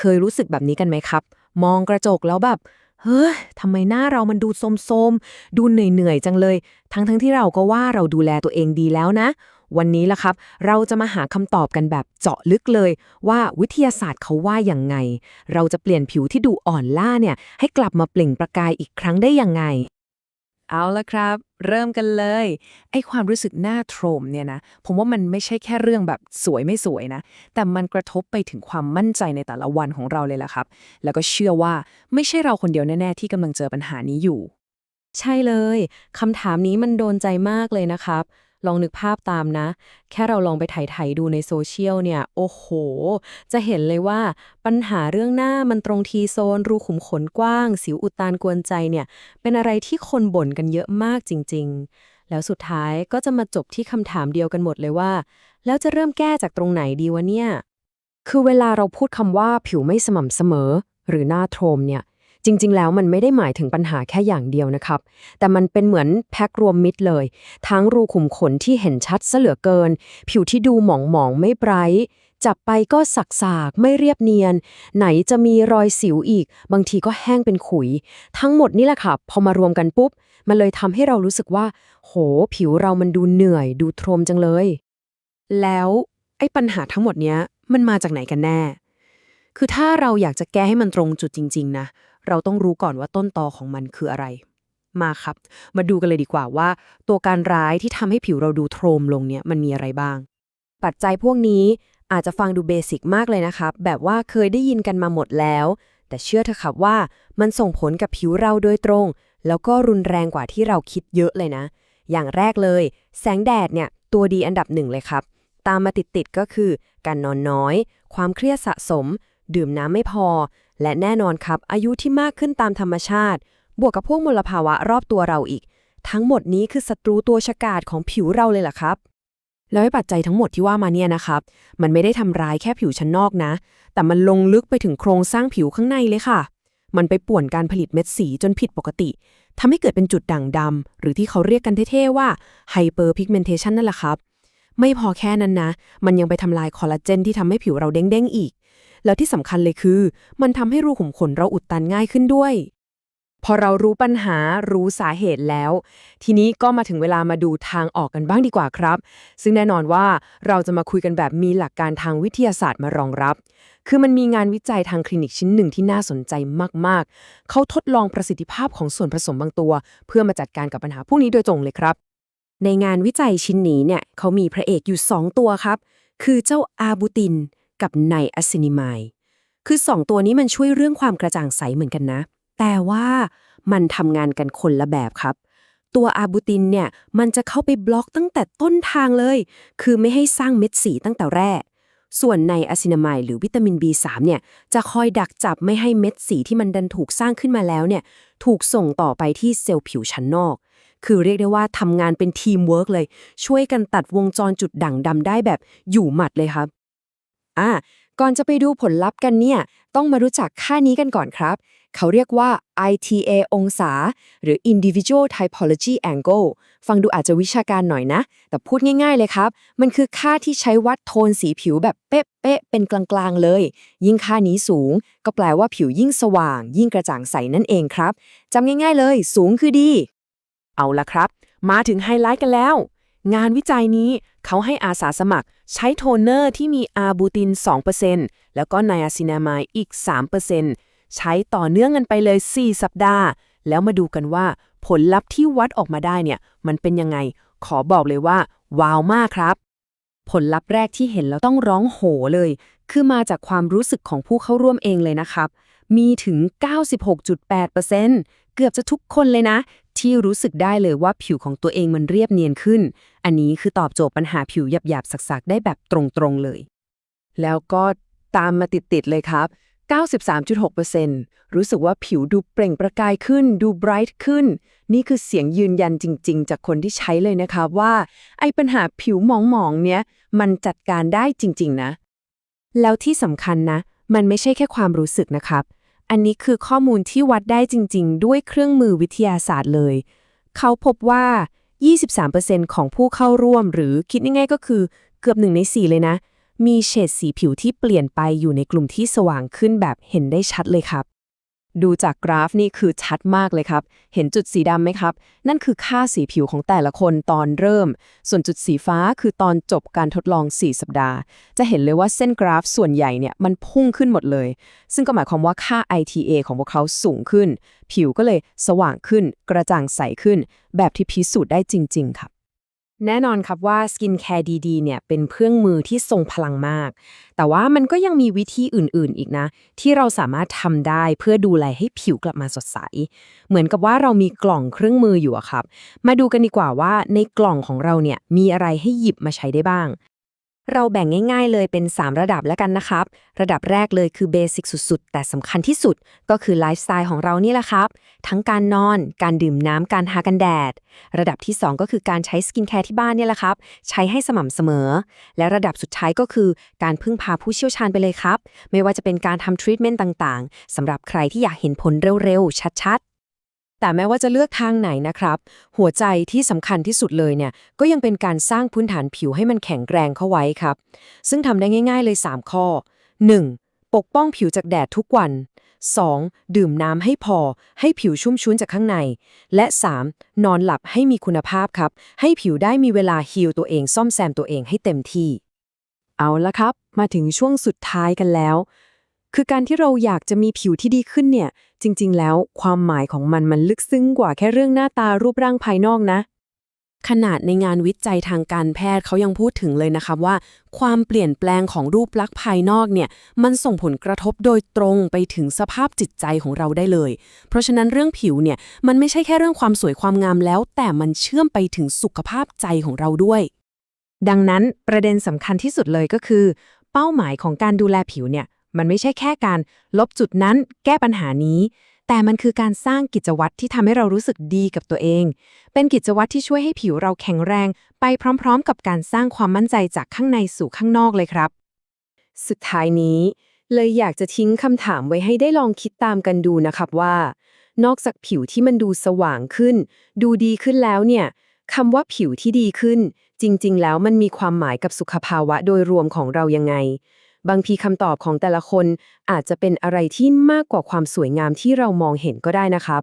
เคยรู้สึกแบบนี้กันไหมครับ มองกระจกแล้วแบบ เฮ้ยทำไมหน้าเรามันดูโทมๆ ดูเหนื่อยๆ จังเลย ทั้งๆที่เราก็ว่าเราดูแลตัวเองดีแล้วนะ วันนี้ล่ะครับ เราจะมาหาคำตอบกันแบบเจาะลึกเลย ว่าวิทยาศาสตร์เขาว่าอย่างไง เราจะเปลี่ยนผิวที่ดูอ่อนล้าเนี่ย ให้กลับมาเปล่งประกายอีกครั้งได้ยังไง เอาละครับ เริ่มกันเลย ไอ้ความรู้สึกหน้าโทรมเนี่ยนะ ผมว่ามันไม่ใช่แค่เรื่องแบบสวยไม่สวยนะ แต่มันกระทบไปถึงความมั่นใจในแต่ละวันของเราเลยล่ะครับ แล้วก็เชื่อว่าไม่ใช่เราคนเดียวแน่ ๆ ที่กำลังเจอปัญหานี้อยู่ ใช่เลยคำถามนี้มันโดนใจมากเลยนะครับ ลองนึกภาพตามนะ แค่เราลองไปไถๆดูในโซเชียลเนี่ย โอ้โห จะเห็นเลยว่าปัญหาเรื่องหน้ามันตรงทีโซน รูขุมขนกว้าง สิวอุดตันกวนใจเนี่ย เป็นอะไรที่คนบ่นกันเยอะมากจริง ๆ แล้วสุดท้ายก็จะมาจบที่คำถามเดียวกันหมดเลยว่า แล้วจะเริ่มแก้จากตรงไหนดีวะเนี่ย คือเวลาเราพูดคำว่าผิวไม่สม่ำเสมอ หรือหน้าโทรมเนี่ย จริง ๆ แล้วมันไม่ได้หมายถึงปัญหาแค่อย่างเดียวนะครับ แต่มันเป็นเหมือนแพ็ครวมมิดเลย ทั้งรูขุมขนที่เห็นชัดซะเหลือเกิน ผิวที่ดูหมองๆไม่ไบรท์จับไปก็สักๆไม่เรียบเนียน ไหนจะมีรอยสิวอีก บางทีก็แห้งเป็นขุย ทั้งหมดนี่แหละค่ะพอมารวมกันปุ๊บ มันเลยทำให้เรารู้สึกว่า โห ผิวเรามันดูเหนื่อย ดูโทรมจังเลย แล้วไอ้ปัญหาทั้งหมดเนี้ยมันมาจากไหนกันแน่ คือถ้าเราอยากจะแก้ให้มันตรงจุดจริง ๆ นะ เราต้องรู้ก่อนว่าต้นตอของมันคืออะไร มาครับ มาดูกันเลยดีกว่าว่า ตัวการร้ายที่ทำให้ผิวเราดูโทรมลงเนี่ยมันมีอะไรบ้าง ปัจจัยพวกนี้อาจจะฟังดูเบสิกมากเลยนะครับ แบบว่าเคยได้ยินกันมาหมดแล้ว แต่เชื่อเถอะครับว่ามันส่งผลกับผิวเราโดยตรง แล้วก็รุนแรงกว่าที่เราคิดเยอะเลยนะ อย่างแรกเลย แสงแดดเนี่ยตัวดีอันดับหนึ่งเลยครับ ตามมาติดๆก็คือ การนอนน้อย ความเครียดสะสม ดื่มน้ำไม่พอ และแน่นอนครับ อายุที่มากขึ้นตามธรรมชาติ บวกกับพวกมลภาวะรอบตัวเราอีก ทั้งหมดนี้คือศัตรูตัวฉกาจของผิวเราเลยล่ะครับ แล้วปัจจัยทั้งหมดที่ว่ามาเนี่ยนะครับ มันไม่ได้ทำร้ายแค่ผิวชั้นนอกนะ แต่มันลงลึกไปถึงโครงสร้างผิวข้างในเลยค่ะ มันไปป่วนการผลิตเม็ดสีจนผิดปกติทำให้เกิดเป็นจุดด่างดำหรือที่เขาเรียกกันเท่ๆว่า hyperpigmentation นั่นแหละครับไม่พอแค่นั้นนะ มันยังไปทำลายคอลลาเจนที่ทำให้ผิวเราเด้งๆอีก แล้วที่สำคัญเลยคือ มันทำให้รูขุมขนเราอุดตันง่ายขึ้นด้วย พอเรารู้ปัญหารู้สาเหตุแล้ว ทีนี้ก็มาถึงเวลามาดูทางออกกันบ้างดีกว่าครับ ซึ่งแน่นอนว่าเราจะมาคุยกันแบบมีหลักการทางวิทยาศาสตร์มารองรับ คือมันมีงานวิจัยทางคลินิกชิ้นหนึ่งที่น่าสนใจมากๆ เขาทดลองประสิทธิภาพของส่วนผสมบางตัว เพื่อมาจัดการกับปัญหาพวกนี้โดยตรงเลยครับในงานวิจัยชิ้นนี้เนี่ยเขามีพระเอกอยู่ 2 ตัวครับ คือเจ้าอาบูติน กับไนอะซินิมายคือ 2 ตัวนี้มันช่วยเรื่องความกระจ่างใสเหมือนกันนะ แต่ว่ามันทำงานกันคนละแบบครับ ตัวอาบูตินเนี่ย มันจะเข้าไปบล็อกตั้งแต่ต้นทางเลย คือไม่ให้สร้างเม็ดสีตั้งแต่แรก ส่วนในอะซินามายหรือวิตามิน B3 เนี่ย จะคอยดักจับไม่ให้เม็ดสีที่มันดันถูกสร้างขึ้นมาแล้วเนี่ย ถูกส่งต่อไปที่เซลล์ผิวชั้นนอก คือเรียกได้ว่าทำงานเป็นทีมเวิร์กเลย ช่วยกันตัดวงจรจุดด่างดำได้แบบอยู่หมัดเลยครับ อ่าก่อนจะไปดูผลลัพธ์กันเนี่ย ต้องมารู้จักค่านี้กันก่อนครับ เขาเรียกว่า ITA องศา หรือ Individual Typology Angle ฟังดูอาจจะวิชาการหน่อยนะ แต่พูดง่ายๆเลยครับ มันคือค่าที่ใช้วัดโทนสีผิวแบบเป๊ะๆเป็นกลางๆเลย ยิ่งค่านี้สูง ก็แปลว่าผิวยิ่งสว่าง ยิ่งกระจ่างใสนั่นเองครับจำง่ายๆเลย สูงคือดี เอาละครับ มาถึงไฮไลท์กันแล้ว งานวิจัยนี้เขาให้อาสาสมัครใช้โทนเนอร์ที่มีอาบูติน 2%แล้วก็ไนอาซินามายอีก 3%ใช้ต่อเนื่องกันไปเลย 4 สัปดาห์ แล้วมาดูกันว่าผลลัพธ์ที่วัดออกมาได้เนี่ย มันเป็นยังไง ขอบอกเลยว่า ว้าวมากครับ ผลลัพธ์แรกที่เห็นแล้วต้องร้องโหเลย คือมาจากความรู้สึกของผู้เข้าร่วมเองเลยนะครับ มีถึง 96.8%เกือบจะทุกคนเลยนะ ที่รู้สึกได้เลยว่าผิวของตัวเองมันเรียบเนียนขึ้น อันนี้คือตอบโจทย์ปัญหาผิวหยาบๆสักๆ ได้แบบตรงๆเลย แล้วก็ตามมาติดๆเลยครับ 93.6%รู้สึกว่าผิวดูเปล่งประกายขึ้น ดูไบรท์ขึ้น นี่คือเสียงยืนยันจริง ๆ จากคนที่ใช้เลยนะครับว่าไอ้ปัญหาผิวหมองๆเนี้ยมันจัดการได้จริง ๆ นะ แล้วที่สำคัญนะ มันไม่ใช่แค่ความรู้สึกนะครับ อันนี้คือข้อมูลที่วัดได้จริง ๆ ด้วยเครื่องมือวิทยาศาสตร์เลย เขาพบว่า 23%ของผู้เข้าร่วมหรือคิดง่ายๆก็คือเกือบหนึ่งใน4เลยนะ มีเฉดสีผิวที่เปลี่ยนไปอยู่ในกลุ่มที่สว่างขึ้นแบบเห็นได้ชัดเลยครับ ดูจากกราฟนี่คือชัดมากเลยครับ เห็นจุดสีดำไหมครับ นั่นคือค่าสีผิวของแต่ละคนตอนเริ่ม ส่วนจุดสีฟ้าคือตอนจบการทดลอง 4 สัปดาห์ จะเห็นเลยว่าเส้นกราฟส่วนใหญ่เนี่ยมันพุ่งขึ้นหมดเลย ซึ่งก็หมายความว่าค่า ITA ของพวกเขาสูงขึ้น ผิวก็เลยสว่างขึ้น กระจ่างใสขึ้น แบบที่พิสูจน์ได้จริง ๆ ครับ แน่นอนครับว่าสกินแคร์ดีๆ เนี่ยเป็นเครื่องมือที่ทรงพลังมาก แต่ว่ามันก็ยังมีวิธีอื่นๆ อีกนะ ที่เราสามารถทำได้เพื่อดูแลให้ผิวกลับมาสดใส เหมือนกับว่าเรามีกล่องเครื่องมืออยู่อะครับ มาดูกันดีกว่าว่าในกล่องของเราเนี่ยมีอะไรให้หยิบมาใช้ได้บ้าง เราแบ่งง่าย ๆ เลยเป็น 3 ระดับแล้วกันนะครับ ระดับแรกเลยคือเบสิกสุด ๆ แต่สำคัญที่สุด ก็คือไลฟ์สไตล์ของเรานี่แหละครับ ทั้งการนอน การดื่มน้ำ การทากันแดด ระดับที่ 2 ก็คือการใช้สกินแคร์ที่บ้านเนี่ยแหละครับ ใช้ให้สม่ำเสมอ และระดับสุดท้ายก็คือการพึ่งพาผู้เชี่ยวชาญไปเลยครับ ไม่ว่าจะเป็นการทำทรีทเมนต์ต่างๆสำหรับใครที่อยากเห็นผลเร็วๆ ชัดๆ แต่แม้ว่าจะเลือกทางไหนนะครับ หัวใจที่สำคัญที่สุดเลยเนี่ยก็ยังเป็นการสร้างพื้นฐานผิวให้มันแข็งแรงเข้าไว้ครับ ซึ่งทำได้ง่ายๆเลย 3 ข้อ 1. ปกป้องผิวจากแดดทุกวัน 2. ดื่มน้ำให้พอ ให้ผิวชุ่มชื้นจากข้างใน และ 3. นอนหลับให้มีคุณภาพครับ ให้ผิวได้มีเวลาฮีลตัวเองซ่อมแซมตัวเองให้เต็มที่ เอาละครับ มาถึงช่วงสุดท้ายกันแล้ว คือการที่เราอยากจะมีผิวที่ดีขึ้นเนี่ย จริง ๆ แล้วความหมายของมันมันลึกซึ้งกว่าแค่เรื่องหน้าตารูปร่างภายนอกนะ ขนาดในงานวิจัยทางการแพทย์เขายังพูดถึงเลยนะครับว่า ความเปลี่ยนแปลงของรูปลักษณ์ภายนอกเนี่ย มันส่งผลกระทบโดยตรงไปถึงสภาพจิตใจของเราได้เลย เพราะฉะนั้นเรื่องผิวเนี่ยมันไม่ใช่แค่เรื่องความสวยความงามแล้ว แต่มันเชื่อมไปถึงสุขภาพใจของเราด้วย ดังนั้นประเด็นสำคัญที่สุดเลยก็คือ เป้าหมายของการดูแลผิวเนี่ย มันไม่ใช่แค่การลบจุดนั้นแก้ปัญหานี้ แต่มันคือการสร้างกิจวัตรที่ทำให้เรารู้สึกดีกับตัวเอง เป็นกิจวัตรที่ช่วยให้ผิวเราแข็งแรง ไปพร้อม ๆ กับการสร้างความมั่นใจจากข้างในสู่ข้างนอกเลยครับ สุดท้ายนี้ เลยอยากจะทิ้งคำถามไว้ให้ได้ลองคิดตามกันดูนะครับว่า นอกจากผิวที่มันดูสว่างขึ้น ดูดีขึ้นแล้วเนี่ยคำว่าผิวที่ดีขึ้น จริง ๆ แล้วมันมีความหมายกับสุขภาวะโดยรวมของเรายังไง บางทีคำตอบของแต่ละคนอาจจะเป็นอะไรที่มากกว่าความสวยงามที่เรามองเห็นก็ได้นะครับ